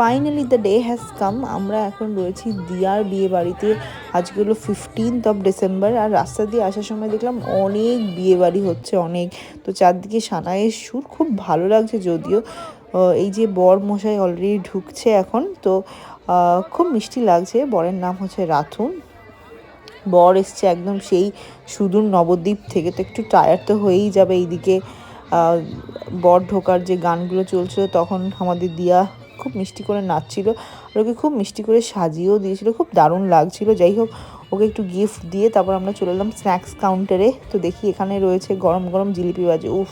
Finally the day has come আমরা এখন রয়েছি দিয়ার বিয়ে বাড়িতে। আজকে হলো ফিফটিন্থ অফ ডিসেম্বর আর রাস্তা দিয়ে আসার সময় দেখলাম অনেক বিয়ে বাড়ি হচ্ছে, অনেক। তো চারদিকে সানায়ের সুর খুব ভালো লাগছে যদিও। এই যে বর মশাই অলরেডি ঢুকছে এখন, তো খুব মিষ্টি লাগছে। বরের নাম হচ্ছে রাথুন। বর এসছে একদম সেই সুদূর নবদ্বীপ থেকে। তো একটু টায়ার তো হয়েই যাবে এইদিকে। বর ঢোকার যে গানগুলো চলছিল, তখন আমাদের দিয়া খুব মিষ্টি করে নাচছিল। আর ওকে খুব মিষ্টি করে সাজিয়েও দিয়েছিল, খুব দারুণ লাগছিল। যাই হোক, ওকে একটু গিফট দিয়ে তারপর আমরা চলে এলাম স্ন্যাক্স কাউন্টারে তো দেখি এখানে রয়েছে গরম গরম জিলিপি বাজে। উফ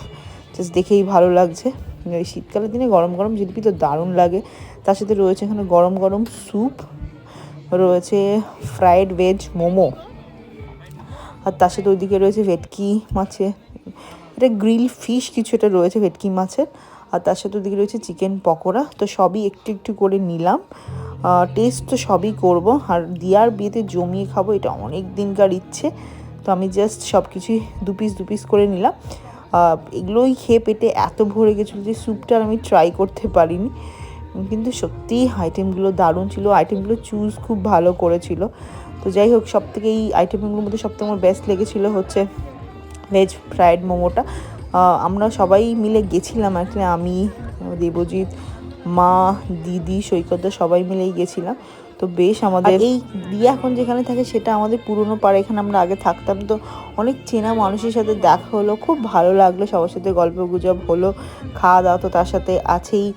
জাস্ট দেখেই ভালো লাগছে। এই শীতকালের দিনে গরম গরম জিলিপি তো দারুণ লাগে। তার সাথে রয়েছে এখানে গরম গরম স্যুপ রয়েছে ফ্রাইড ভেজ মোমো। আর তার সাথে ওইদিকে রয়েছে ভেটকি মাছে। এটা গ্রিল ফিশ কিছু এটা রয়েছে, ভেটকি মাছের, আর তার সাথে ওদিকে রয়েছে চিকেন পকোড়া। তো সবই একটু একটু করে নিলাম। টেস্ট তো সবই করব। আর দিয়ার বিয়েতে জমিয়ে খাব, এটা অনেক দিনকার ইচ্ছে। তো আমি জাস্ট সব কিছুই দু পিস দু পিস করে নিলাম। এগুলোই খেয়ে পেটে এত ভরে গেছিল যে স্যুপটা আমি ট্রাই করতে পারিনি। কিন্তু সত্যিই আইটেমগুলো দারুণ ছিল। আইটেমগুলো চুজ খুব ভালো করেছিল। তো যাই হোক সব থেকে এই আইটেমগুলোর মধ্যে সব থেকে আমার বেস্ট লেগেছিলো হচ্ছে ভেজ ফ্রায়েড মোমোটা। আমরা সবাই মিলে গেছিলাম আসলে আমি, দেবজিৎ, মা, দিদি সৈকতদা সবাই মিলেই গেছিলাম। তো বেশ আমাদের এই দিয়ে এখন যেখানে থাকে সেটা আমাদের পুরনো পাড়া, এখানে আমরা আগে থাকতাম। তো অনেক চেনা মানুষের সাথে দেখা হলো, খুব ভালো লাগল। সবার সাথে গল্প গুজব হলো, খাওয়া দাওয়া তো তার সাথে আছেই।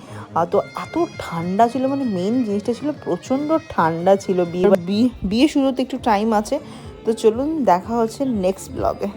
তো এত ঠান্ডা ছিল মানে মেন জিনিসটা ছিল প্রচণ্ড ঠান্ডা ছিল বিয়ে। বিয়ে শুরুতে একটু টাইম আছে। তো চলুন দেখা হচ্ছে নেক্সট ব্লগে